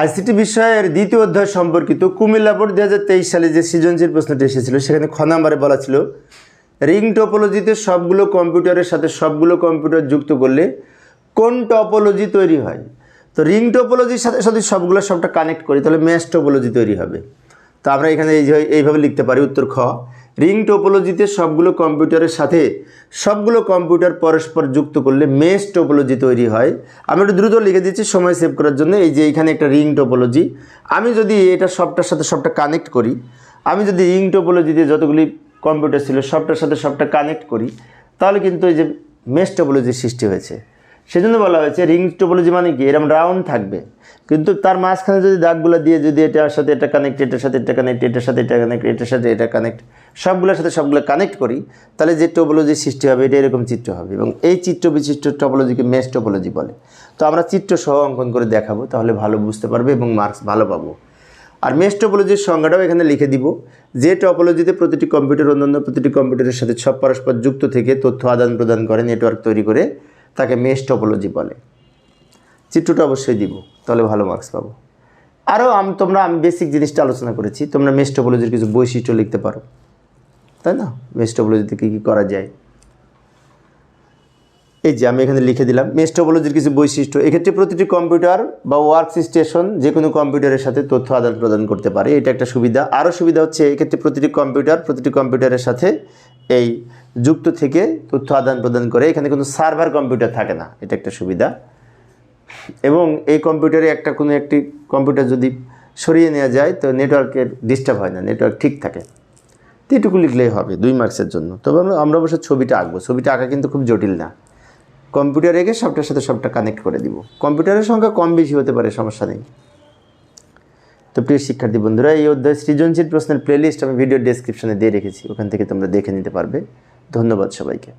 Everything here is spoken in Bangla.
আইসিটি বিষয়ের দ্বিতীয় অধ্যায় সম্পর্কিত কুমিল্লা বোর্ড দু হাজার তেইশ সালে যে সৃজনশীল প্রশ্নটি এসেছিল, সেখানে খ নাম্বারে বলা ছিল, রিং টপোলজিতে সবগুলো কম্পিউটারের সাথে সবগুলো কম্পিউটার যুক্ত করলে কোন টপোলজি তৈরি হয়? তো রিং টপোলজির সাথে সাথে সবগুলো সবটা কানেক্ট করি, তাহলে ম্যাশ টপোলজি তৈরি হবে। তো আমরা এখানে এই এইভাবে লিখতে পারি, উত্তর খ রিং টোপোলজিতে সবগুলো কম্পিউটারের সাথে সবগুলো কম্পিউটার পরস্পর যুক্ত করলে মেশ টোপোলজি তৈরি হয়। আমি একটু দ্রুত লিখে দিচ্ছি, সময় সেভ করার জন্য। এই যে এখানে একটা রিং টোপোলজি। আমি যদি এটা সবটার সাথে সবটা কানেক্ট করি, আমি যদি রিং টোপোলজিতে যতগুলি কম্পিউটার ছিল সবটার সাথে সবটা কানেক্ট করি, তাহলে কিন্তু এই যে মেশ টোপোলজির সৃষ্টি হয়েছে। সেজন্য বলা হয়েছে রিং টোপোলজি মানে কি? এরকম রাউন্ড থাকবে। কিন্তু তার মাঝখানে যদি দাগগুলো দিয়ে যদি এটার সাথে এটা কানেক্ট এটার সাথে এটা কানেক্ট এটার সাথে এটা কানেক্ট এটার সাথে এটা কানেক্ট সবগুলোর সাথে সবগুলো কানেক্ট করি, তাহলে যে টোপোলজি সৃষ্টি হবে, এটা এরকম চিত্র হবে এবং এই চিত্র বিশিষ্ট টোপোলজিকে মেশ টোপোলজি বলে। তো আমরা চিত্র সহ অঙ্কন করে দেখাবো, তাহলে ভালো বুঝতে পারবে এবং মার্কস ভালো পাবো। আর মেশ টপোলজির সংজ্ঞাটাও এখানে লিখে দিব। যে টপোলজিতে প্রতিটি কম্পিউটার অন্যান্য প্রতিটি কম্পিউটারের সাথে সব পরস্পর যুক্ত থেকে তথ্য আদান প্রদান করে নেটওয়ার্ক তৈরি করে তাকে মেশ টপোলজি বলে। চিত্রটা অবশ্যই দিব, তাহলে ভালো মার্কস পাবো। আরও আমি, তোমরা আমি বেসিক জিনিসটা আলোচনা করেছি, তোমরা মেস টপোলজির কিছু বৈশিষ্ট্য লিখতে পারো। তাই না? মেস টপোলজিতে কী কী করা যায়? এই যে আমি এখানে লিখে দিলাম মেশ টপোলজির কিছু বৈশিষ্ট্য। এক্ষেত্রে প্রতিটি কম্পিউটার বা ওয়ার্ক স্টেশন যে কোনো কম্পিউটারের সাথে তথ্য আদান প্রদান করতে পারে। এটা একটা সুবিধা। আরও সুবিধা হচ্ছে, এক্ষেত্রে প্রতিটি কম্পিউটার প্রতিটি কম্পিউটারের সাথে এই যুক্ত থেকে তথ্য আদান প্রদান করে। এখানে কোনো সার্ভার কম্পিউটার থাকে না, এটা একটা সুবিধা। এবং এই কম্পিউটারে একটা কোনো একটি কম্পিউটার যদি সরিয়ে নেওয়া যায়, তো নেটওয়ার্কের ডিস্টার্ব হয় না, নেটওয়ার্ক ঠিক থাকে। তো এটুকু লিখলেই হবে, দুই মার্কসের জন্য। তবে আমরা আমরা অবশ্য ছবিটা আঁকবো। ছবিটা আঁকা কিন্তু খুব জটিল না। কম্পিউটার রেখে সবটার সাথে সবটা কানেক্ট করে দিব। কম্পিউটারের সংখ্যা কম বেশি হতে পারে, সমস্যা নেই। তো প্রিয় শিক্ষার্থী বন্ধুরা, এই অধ্যায় সৃজনশীল প্রশ্নের প্লেলিস্ট আমি ভিডিও ডেসক্রিপশনে দিয়ে রেখেছি। ওখান থেকে তোমরা দেখে নিতে পারবে। ধন্যবাদ সবাইকে।